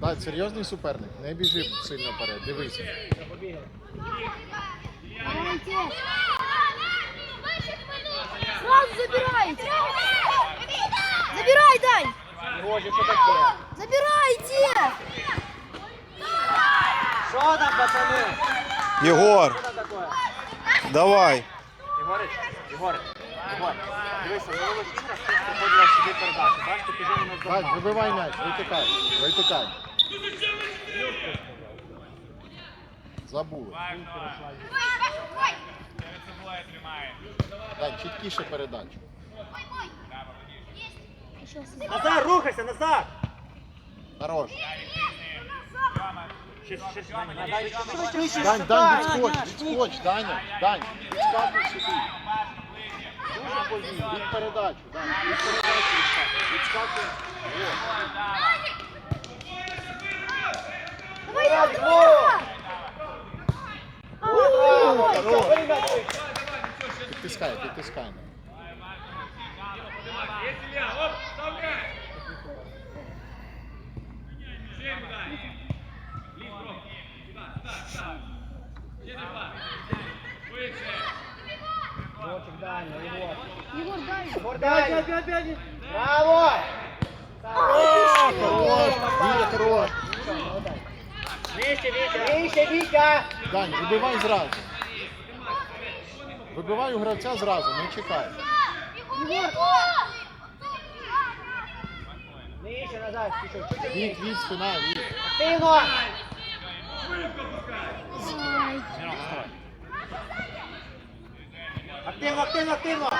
Дань, серйозний суперник. Не біжи сильно вперед. Дивись. Сразу забирайте. Забирай, що таке? Забирайте. Що там, пацани? Єгор, давай. Ігорич, Ігор, дивися, приходила сюди передачу. Нас вибивай м'яч, витикай. Витикай. Забули. Дань, чіткіше передачу. Назар, рухайся, Назар! Хорош. Ще, ще, Дань. Дань, відскоч, відскоч, Даня. Дань, відскакуй сюди. Дуже повільно, від передачу, Дань, від передачу відскакуй. Відскакуй. О. Давай, давай. Браво, Ой, хорош. Бери Підтискай, підтискай. Ігорчик, дальня, Ігор. Егор, дай. Ігор, дальня. Браво! О, хорош, Вітя, хорош. Нижче, Вітя, нижче, Вітя! Дань, вибивай зразу. Вибивай у гравця зразу, не чекай. Нижче, Назар, пішов. Від, від, спина, від. Активно! Ай. Активно, активно, активно!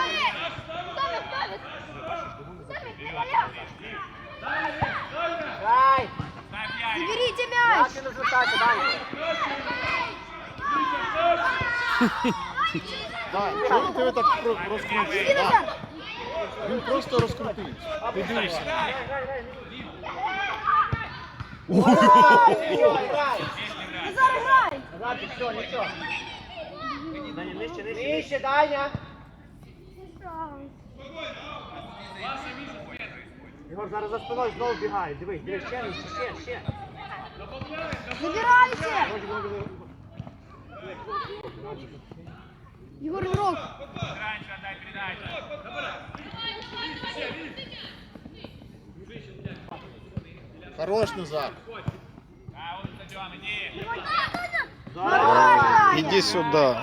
Грай! Заберите мяч. Як ти не звертайся, далі. Дань, чого ти тебе так про- розкручуєш? Иди Дань, назад. Він просто розкрутився. Ти дивишся. Грай, грай, грай. Грай, грай. Назар, играй. Назарчик, все, нічого. Даня, нижче, нижче. Нижче, Даня. Ігор зараз за спиною знову бігає. Дивись, дивись, ще ще, ще. Забирайте. Егор, игрок. Хорош Назар. Зараз. Іди сюди.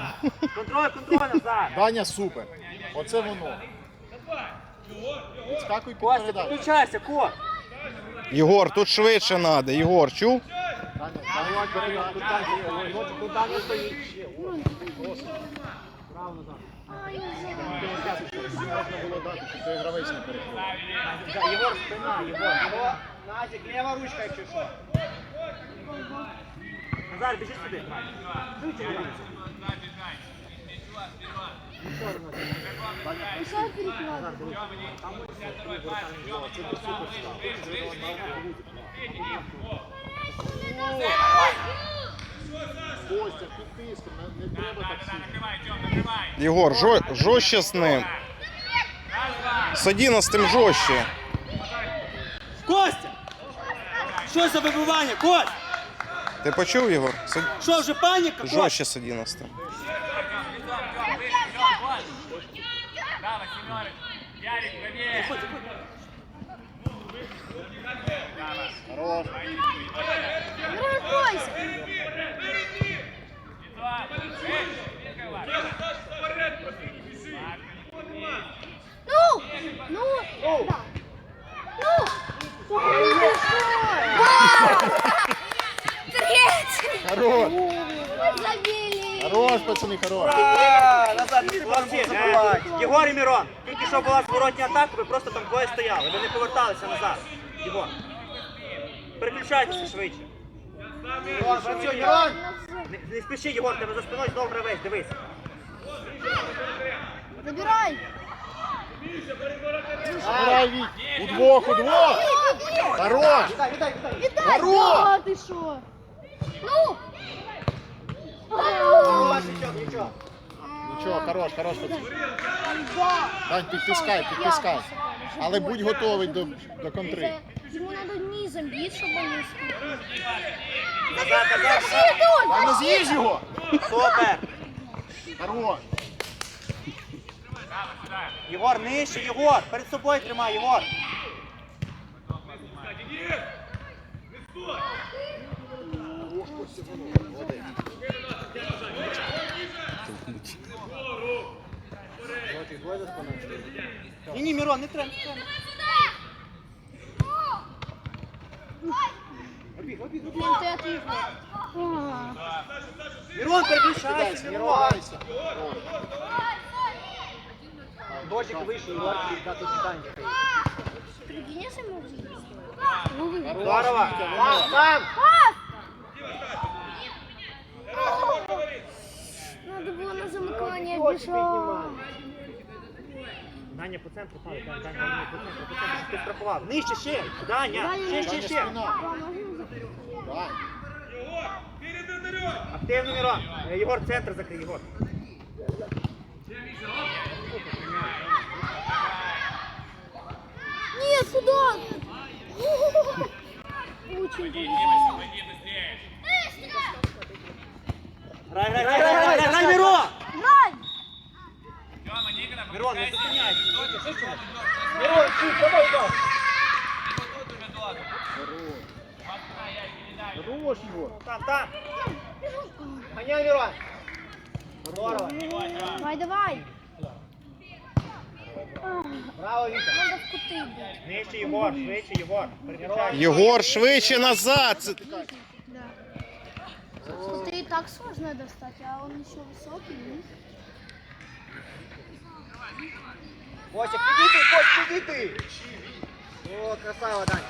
Контроль, контроль, Назар. Даня супер. Оце воно. Відскакуй під Костя, передачу. підключайся, Ко. Єгор, тут швидше треба. Єгор, чув? Даня, Даня, передачу. Тут Даня стоїть. Право назад. Можна було дати, щоб той гравець не перекрив. Єгор, спина, Єгор. Назик, ліва ручка, якщо що. Назар, біжи сюди. Швидше, Назар. Костя, під тиском, не, треба так сильно. Єгор, жо, жорстче з ним. З 11 жорстче. Костя! Що за вибивання? Кость! Ти почув? С- Що вже паніка? Жорстче з 11. Хорош. Ну, ну, да. Хорош. Хорош, пацани, хорош. Ура! Назад, Єгор і Мірон, тільки що була зворотня атака, ви просто там двоє стояли, ви не поверталися назад. Єгор. Переключайтеся швидше. Працюй, Єгор! Не, не спіши, Єгор, тебе за спиною знову гравець, дивись. Забирай. Забирай, Віть. Удвох, удвох. Хорош. Хорош. Что? Ну. Нічого, нічого. Нічого, хорош, хорош. Дань, підтискай, підтискай. Але будь готовий до, до контри. Ему надо низ Мозамбік, щоб. Назад, назад, назад. йдуть! Не з'їж його! Супер. Хорош! Єгор, нижче, Єгор. Перед собою тримай, Єгор. Ні, ні, Мирон, не треба, не треба. Обіг, обіг, обіг. Вон ти отвіхнув. А. Мирон, переключайся, Не Мирон. ругайся! Дождик вийшов, Єгор, дати питання. Прикинь, якщо ми вже їздили. Ну, виграли. Здорово. Там, там. Пас! Надо було на замикання бежать. Даня по центру падає, Даня, Даня, Даня, по центру, по центру, ти страхував. Нижче ще, Даня, ще, ще, ще. Активно, Мирон. Е, Єгор, центр закрий, Єгор. Нет, куда? Очень повезло. Грай, грай, грай, грай, грай, грай, Мирон! Грай! зупиняйся. Мирон, чуть, давай, давай. Хорош його! Там, там. Гоняй, Мирон. Здорово. Давай, давай. Браво, Віка. Надо в кути бить. Нижче, Єгор, швидше, Єгор. Переключайся. Єгор, швидше назад. Це- Да. Кути и так сложно достать, а он еще высокий. ну. Костя, підійди, Кость, підійди. О, красава, Даня.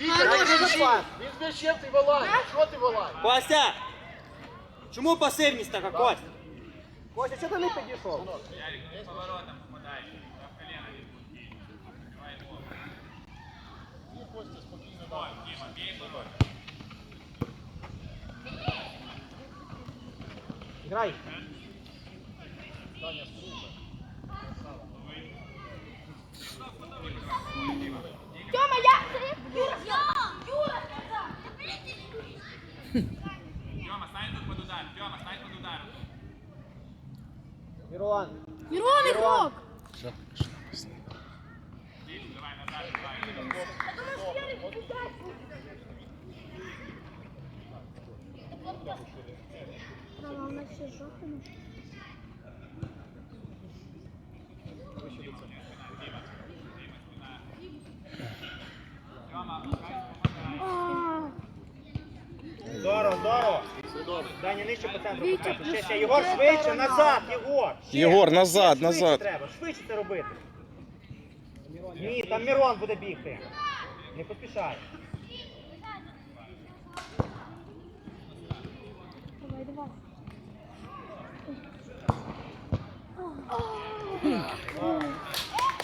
Вітя, Хорош, ти хорош. пас! Він з м'ячем ти вилай! Що ти вилай? Костя! Чому пасивність така, Костя? Костя, чого ти не підійшов? Грай. Тёма, Мирон. Мирон игрок! Да, главное все жопами. А, Здорово, здорово. Все добре. Даня, нижче по центру. Вітя. Ще, ще. Єгор, швидше, назад, Єгор. Ще. Єгор, назад, Швидше назад. треба, швидше це робити. Ні, там Мирон буде бігти. Не поспішай. давай, давай.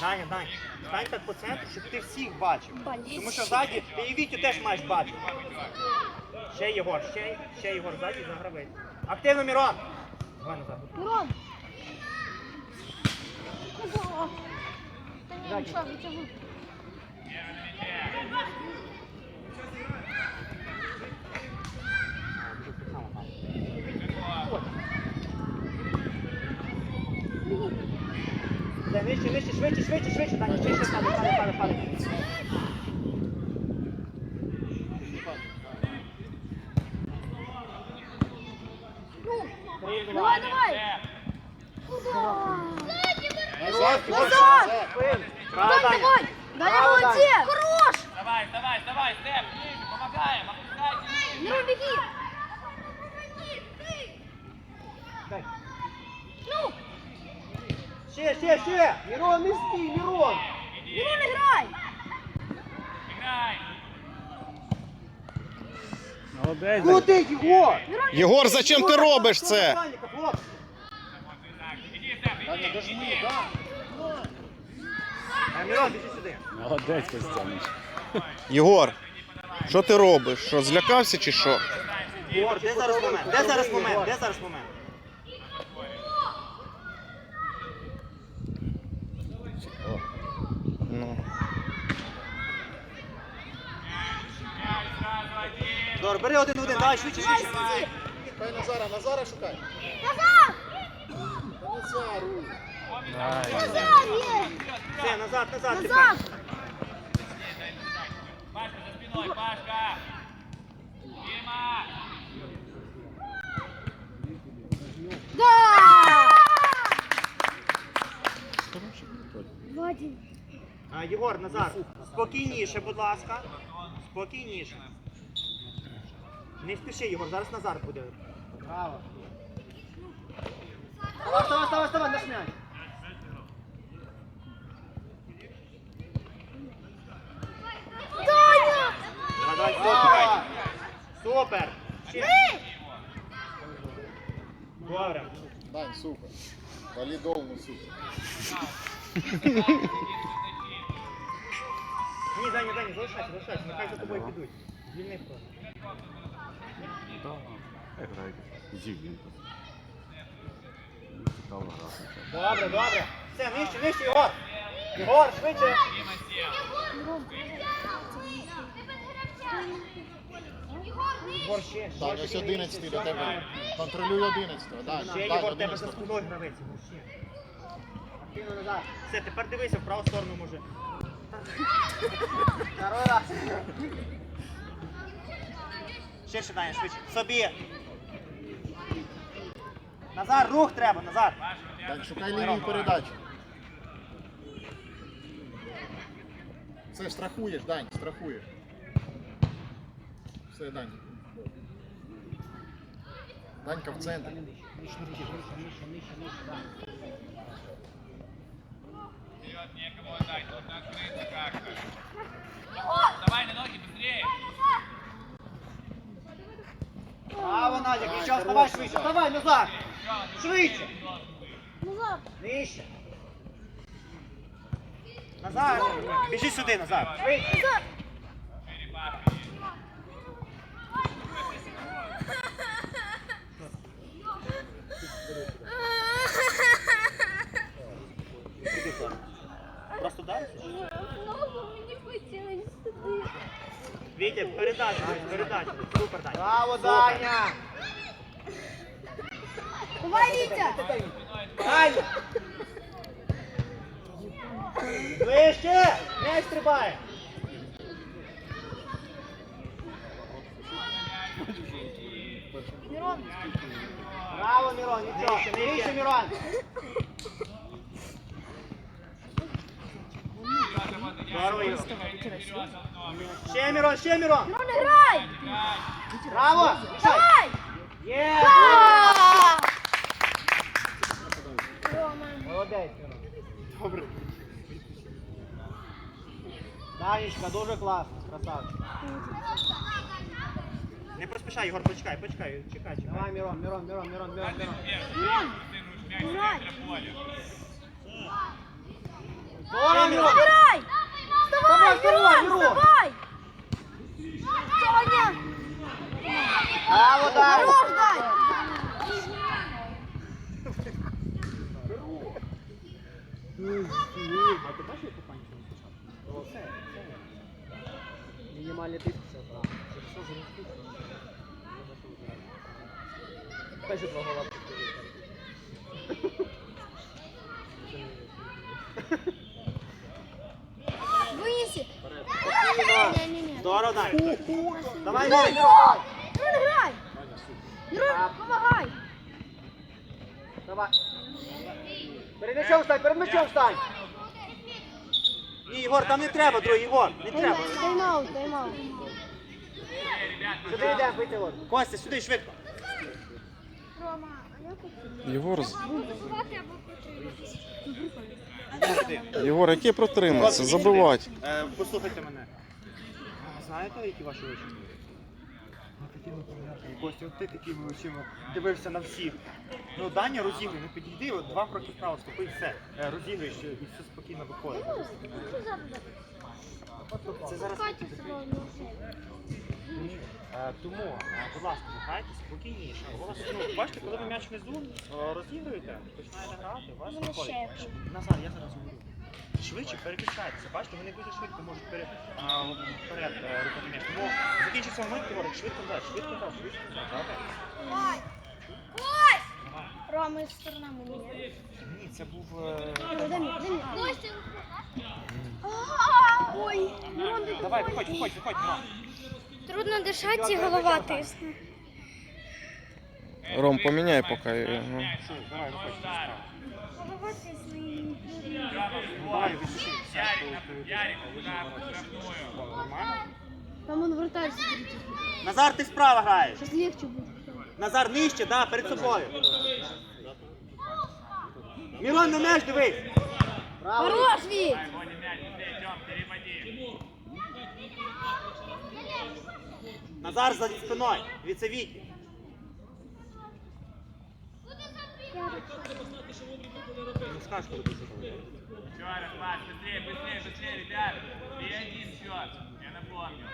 Даня, Даня, стань так по центру, щоб ти всіх бачив. Тому що ззаді ти і Вітю теж маєш бачити. Ще Єгор, ще, ще Єгор ззаді загравець. Активно, Мирон. Давай назад. Мирон! Куда? Да не, ничего, вытягну. Де, нижче, нижче, швидше, швидше, швидше, Даня, ще, ще, падай, падай, падай, падай. Ну, Стрільно. давай, давай! Куда? Назад, Даня. давай! Даня, молодец! Хорош! Давай, давай, давай, Степ, помогаем, опускайся. Мирон, беги! Ну, Ще, ще, ще! Мирон, не стій, Мирон! Мирон, играй! Играй. Куди, Єгор? Мирон, Єгор, зачем ти робиш це? Даніка, хлопці. Даня, дожми, Єгор, що ти робиш? Що, злякався чи що? Єгор, де зараз момент? Де зараз момент? Де зараз момент? Ну. Добре, бери один один, давай, швидше, швидше. Назара, Назара шукай. Назар! Назару! Назад! Все, назад, назад. Назад! Пашка, за спиной, Пашка! Дима! Да! Вадим. А, Єгор, назад. Спокійніше, будь ласка. Спокійніше. Не спіши, Єгор, зараз Назар буде. Браво. Вставай, вставай, вставай, вставай, наш м'яч. Давай, супер. Супер. Добре. Дань, супер. Валідовно супер. Ні, Даня, Даня, залишайся, залишайся, нехай за тобою підуть. Звільни просто. Добре, добре. Все, нижче, нижче, Єгор. Єгор, швидше. Дань, ось 11 до тебе. Контролюй 11. Дань, Ще Єгор, тебе за спиною гравець. Ще. Активно назад. Все, тепер дивися в праву сторону може. Второй раз. Ще ще Даня, швидше. Собі. Назар, рух треба, Назар. Дань, шукай лінію передачі. Все, страхуєш, Дань, страхуєш. Все, Дань. Данька в центрі. Вперед, некому отдать, нужно открыться как-то. Давай на ноги, быстрее! Браво, Надя, нічого, вставай швидше, вставай, Назар. Швидше. Назад! Нижче. Назар, біжи сюди, Назар. Швидше. Назад! Просто дай. Знову мені хотілося туди. Вітя, передачу, передачу. Супер, Даня. Браво, Даня. Давай, Вітя! Даня. Ближче. Не стрибає. Мирон! Браво, Мирон, нічого. Нижче, Мирон. Здорово, Ігор. Ще, Мирон, ще, грай! Браво. Давай! Є. Молодець, Мирон. Добре. Данечка, дуже класно, красавчик. Не поспішай, Ігор, почекай, почекай, чекай, чекай. Давай, Мирон, Мирон, Мирон, Мирон, Мирон, Мирон. Мирон! Ты нужно мяч поля. Здорово, Мирон. Вставай, дай! А ти бачиш, яку пані не Все, все. Мінімальний тиск все, правда. Це все. Теж два гола Здорово, Даня. Давай, Давай. Мирон, давай. Мирон, играй! Давай. Перед м'ячом встань, перед м'ячом встань. Ні, Єгор, там не треба, другий, Єгор, не треба. Тайм-аут, тайм-аут. Сюди йдемо, вийти вон. Костя, сюди, швидко. Рома. Єгор, з- Єгор, яке протриматися? Забивати. Е, Послухайте мене. Знаєте, які ваші очі? Ну. Костя, от ти такий очима дивився на всіх. Ну, Даня розігрує, не підійди, от два кроки вправо ступи і все. Е, Розігруєш і все спокійно виходить. Це зараз. Катя сразу. Ні. Е, Тому, е, будь ласка, грайте спокійніше. Ну, бачите, коли ви м'яч внизу е, розігруєте, починаєте грати, у вас Мене виходить. ще Назар, я зараз говорю. Швидше переключайтеся. Бачите, вони дуже швидко можуть пере, а, вперед е, рухати. Тому закінчиться момент, Ігор, швидко дай, швидко дай, швидко дай. Рома із сторонами мені. Ні, це був... е, мені. Ой, ти Давай, виходь, виходь, виходь. Трудно дишати, голова тисне. Ром, поміняй поки. Ну. Давай, виходь. Там он вратарь сидить. Назар, ти справа граєш. Сейчас легче будет. Назар нижче, да, перед собою. Мирон, на м'яч дивись. Хорош, переводи. Назар за спиною. Від це Віті. Не скажеш, коли ти забув. Еще раз, Маш, быстрее, быстрее, быстрее, ребят. Три один счет, я напомню.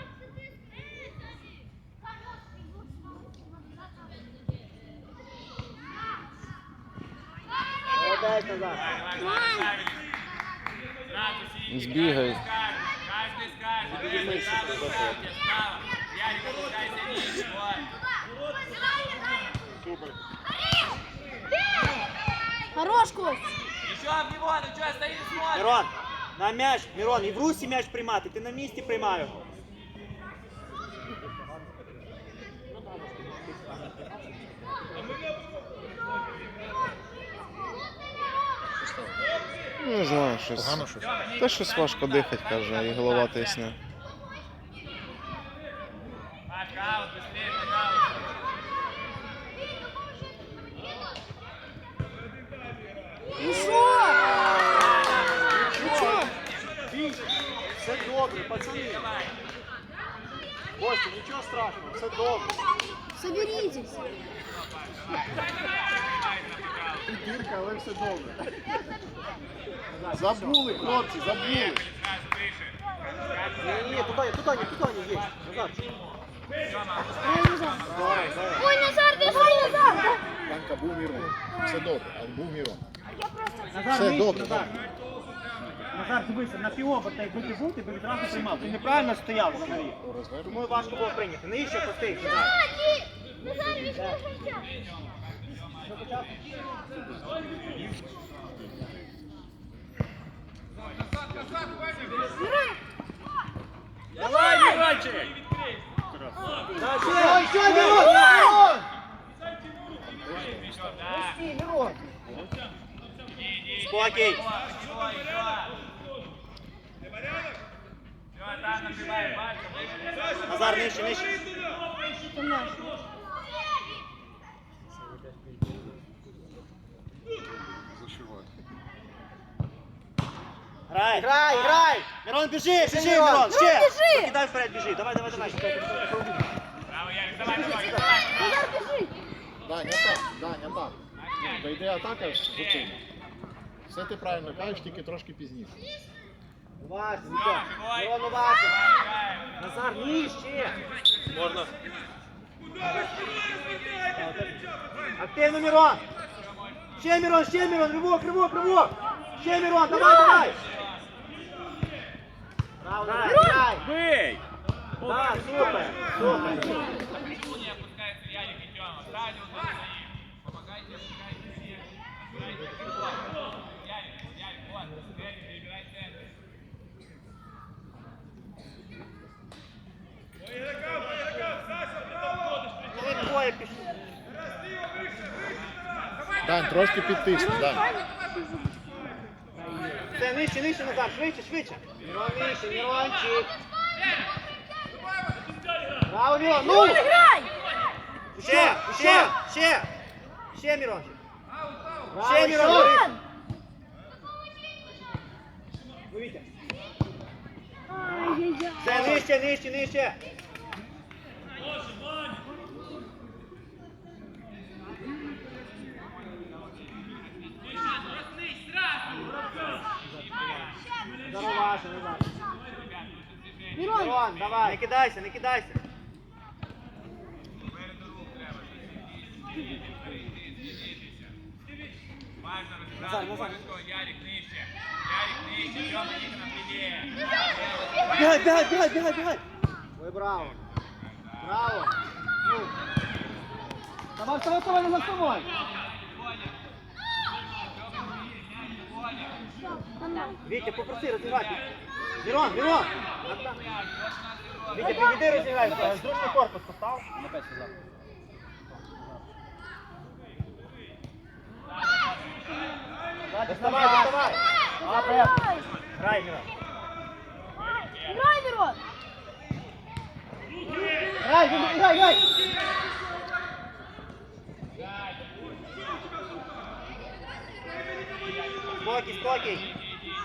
Молодець, Назар. Давай, давай, красавец. Сразу синий, Сбегай. Каждый скажет, каждый скажет. Справа, ставьте, справа. Ярик, опускайся ниже, вот. Супер. Хорош, Кость! В него, ну что стоишь, смотришь? Мирон, на м'яч. Мирон, і в русі м'яч приймати. Ти на місці приймав його. Не знаю, щось. Погано щось? Та щось важко дихати, каже, і голова тисне. Машка, аут, быстрее, пожалуйста. Ну що? Нічого. Бій. Все добре, пацани. Костя, нічого страшного, все добре. Соберитесь. І дірка, але все добре. Забули, хлопці, забули. Ні, ні, туди, туди, туди не є. Ой, Назар. Ой, Назар, держи, Назар! Танка був Мірон. Все добре, але був. Назар, Все добре, Назар. Назар, дивися, на півоберта, якби ти був, ти б відразу приймав. Ти неправильно стояв у шарі. Тому важко було прийняти. Нижче постій, Назар. Назар, візьми Давай, Мирончик! Да, ще, ще, Мирон! Да. Спокій. Все, там набивай пальцем, выше. Назар, нижче, нижче. Там наш. Грай, грай, грай! Мирон, біжи, біжи, Мирон, ще! Кидай вперед, біжи, давай, давай, давай. Браво, Ярик, давай, давай, давай. Назар, біжи! Даня, так, Даня, так. Бо йде атака з цим. Все ти правильно кажеш, тільки трошки пізніше. Вася, Все, Мирон. Мирон, Вася. Назар, нижче. Можна. Активно, Мирон. Ще, Мирон, ще, Мирон, ривок, ривок, ривок. Ще, Мирон, давай, давай. Грай, грай. Бей! Да, супер, супер. Не опускается Ярик и Тёма. Сзади вот за ним. Помогайте, опускайте все. Играйте футбол. Ярик, Ярик, вот. Центр, перебирай центр. Ну, ви двоє пішли. Дань, трошки підтисни, Дань. Все, нижче, нижче, Назар, швидше, швидше. Мирон, нижче, Браво, Мирон, ну! Грай! Ще, ще, ще. Ще, Мирончик. Ще, Мирон. Мирон! Ну, Вітя. Все, нижче, нижче, нижче. Здорово, Назар. Мирон! Мирон, давай. Не кидайся, не кидайся. Важно разобраться. Божечко, Ярик нижче. Ярик нижче. Тёма, иди к нам левее. Бігай, бігай, бігай, бігай, бігай. Ой, браво. Браво. Давай, вставай, вставай, назад, вставай. Вітя, попроси розіграти. Мірон, Мірон! Вітя, підійди розіграй. Зручний корпус постав. Доставай, доставай. Давай! Грай, Мірон. Грай, Мирон! Грай, грай, грай. Спокій, спокій.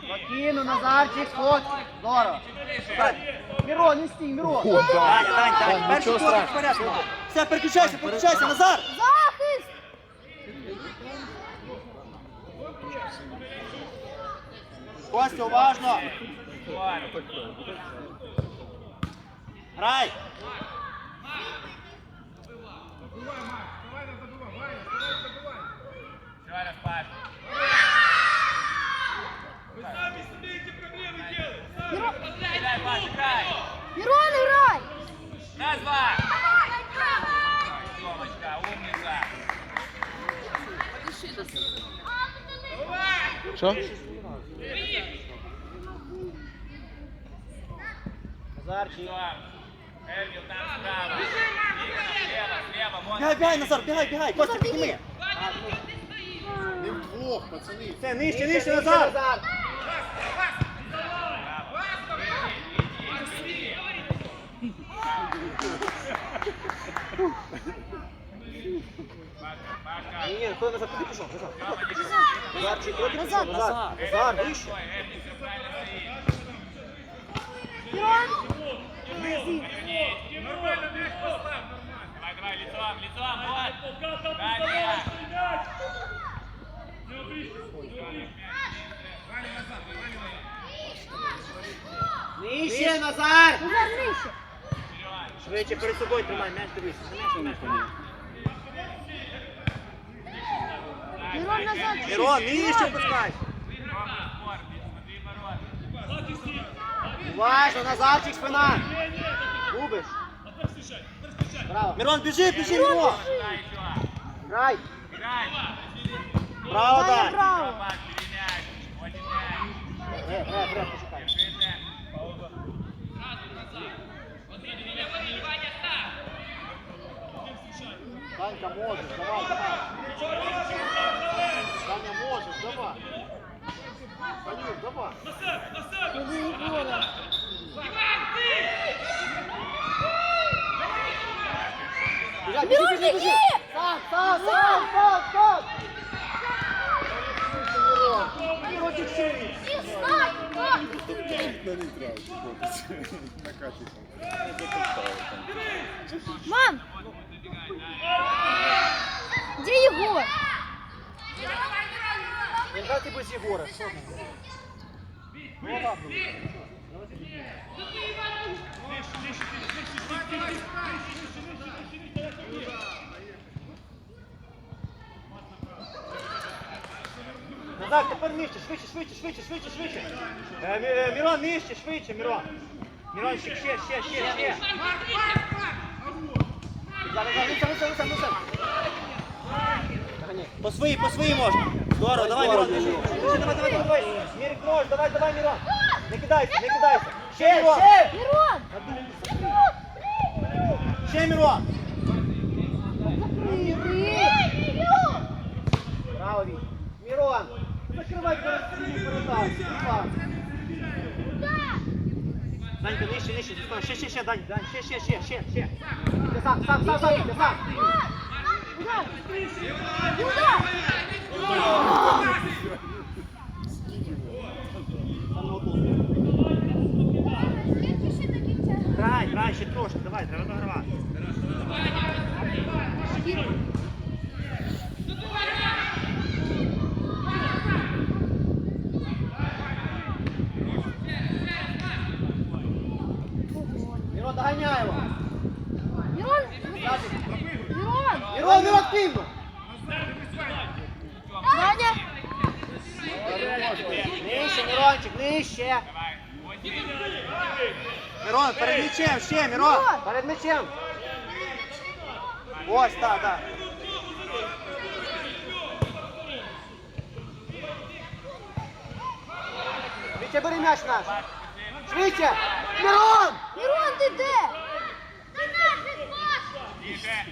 Спокійно, Назарчик, сходь. Здорово. Мирон, не стій, Мирон. Дань, Дань, Дань. Перший корпус в порядку. Все, переключайся, переключайся, Назар. Захист! Костя, уважно. Грай. Еще раз, Паш. Играй, Паш, играй. Мирон, играй! Раз, два. Тёмочка, умница. Що? Назарчик. Тём. Эрвил там справа. Игорь, слева, слева. Вон. Бігай, бігай, Назар, бігай, бігай. Костя, підніми. Не пацани. Все, нижче, нижче, Назар. Пашка. Ні, ні, хто назад, куди пішов? Назад. Назарчик, куди пішов? Назад. Назар, вище. Ой, Эрвил все правильно стоит. Мирон! Нормально, мяч поставь, нормально. Давай, давай, лицом, лицом, вот. Далее. Нижче, Назар. Назар, нижче! Швидше перед собою тримай, м'яч дивись. Мирон, назад! Мирон, нижче опускай. Уважно, Назарчик, спина. Губиш. Браво. Мирон, біжи, біжи, Мирон. Еще. Грай. Играй. Браво, Дай дай. браво! Паш, бери мяч. Очень мяч. Гре, гре, гре, почекай. Держи темп. Данька, можеш, давай, давай. Даня, можеш, давай. Данюк, давай. Мирон, беги! Сам, сам, сам, сам, сам. И встань! встань! Мам! Где Егор? Не грати без Єгора. що там? Нога. Назар, тепер нижче, швидше, швидше, швидше, швидше, швидше. Е, Мі- е, Мірон, нижче, швидше, Мірон. Мірон, ще, ще, ще, ще, ще. Зараз, зараз, зараз, зараз, зараз, зараз. По своїй, по своїй можна. Здорово, давай, Мірон, біжи. Біжи, Давай, давай, давай. Мірик нож, давай, давай, Мірон. Не кидайся, не кидайся. Ще, Мірон. Мирон! Ще, Мірон. Закрыли! Браво, Віть. Мірон. Закривай перед передачу. Данька, нижче, нижче, Дістан. ще, ще, ще, Дань, Дань, ще, ще, ще, ще, ще. Ти сам, сам, сам, сам, ти сам. Удар! Удар! Грай, грай, ще трошки, давай, треба догравати. Мірон, доганяй його. Мирон! Мірон, активно. Ваня! Нижче, Мірончик, нижче. Мирон, перед м'ячем, ще, Мирон, перед м'ячем. Ось, так, так. Вітя, бери м'яч наш. Швидше. Мирон! Мирон, ти де? Ниже, ниже.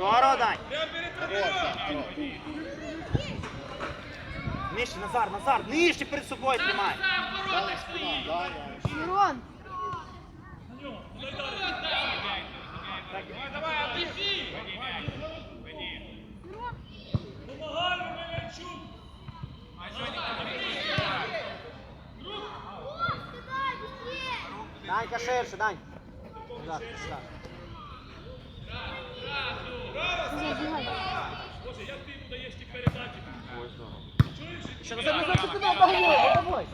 Здорово, Дань. Хорош. Нижче, Назар, Назар, нижче перед собою тримай. Даня спина, Даня. Мирон. Данька ширше, Дань. Назад, сюди. Забігай. Ще назад, назад, Ти куди обогнув? Обогнув.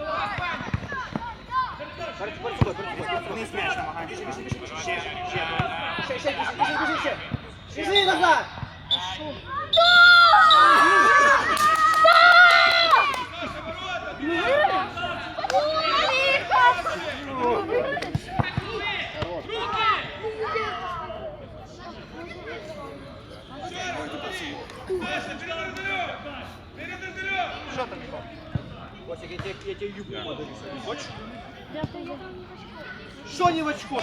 Перед перед собою, перед собою. Вниз м'яч намагай. Біжи, біжи, біжи, біжи. Ще, ще. Ще, ще, біжи, біжи, біжи, ще. Біжи назад. Що там, Микола? Ось, я тебе- юбку подарю. Хочешь? Що не в очко?